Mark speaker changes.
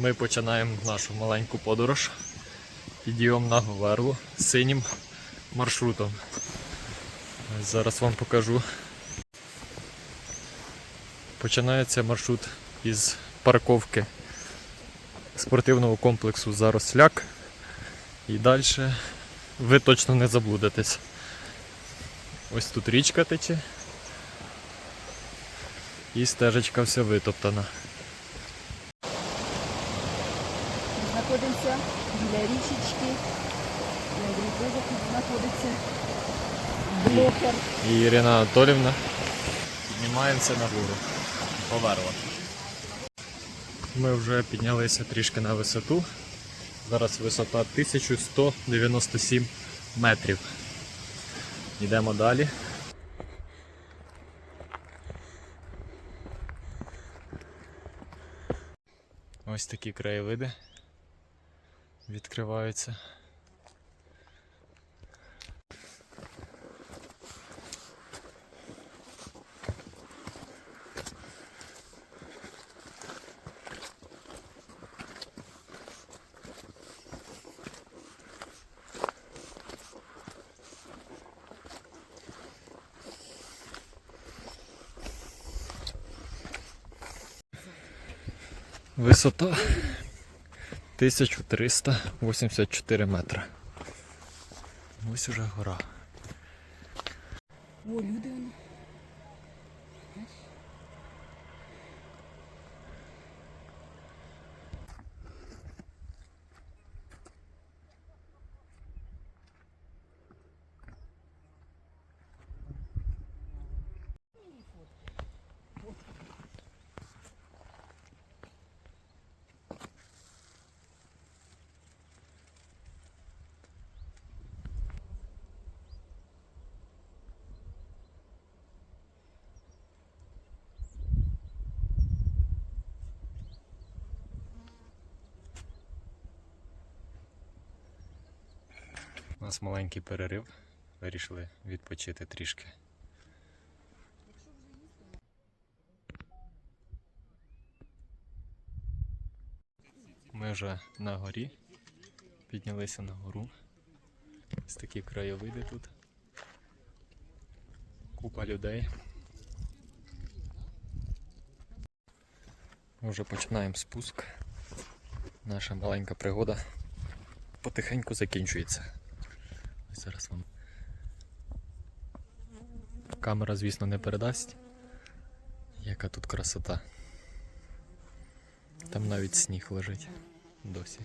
Speaker 1: Ми починаємо нашу маленьку подорож. Підйом на Говерлу синім маршрутом. Зараз вам покажу. Починається маршрут із парковки спортивного комплексу Заросляк. І далі ви точно не заблудитесь. Ось тут річка тече. І стежечка вся витоптана.
Speaker 2: Знаходимося біля річечки. Андрій тут знаходиться. Блокер.
Speaker 1: І Ірина Анатолівна. Піднімаємося нагору. Поверла. Ми вже піднялися трішки на висоту. Зараз висота 1197 метрів. Йдемо далі. Ось такі краєвиди відкриваються. Висота 1384 метри. Ось уже гора.
Speaker 2: О, люди
Speaker 1: нас маленький перерив. Вирішили відпочити трішки. Ми вже на горі. Піднялися на гору. Ось такі краєвиди тут. Купа людей. Ми вже починаємо спуск. Наша маленька пригода потихеньку закінчується. Зараз вам. Камера, звісно, не передасть. Яка тут красота. Там навіть сніг лежить досі.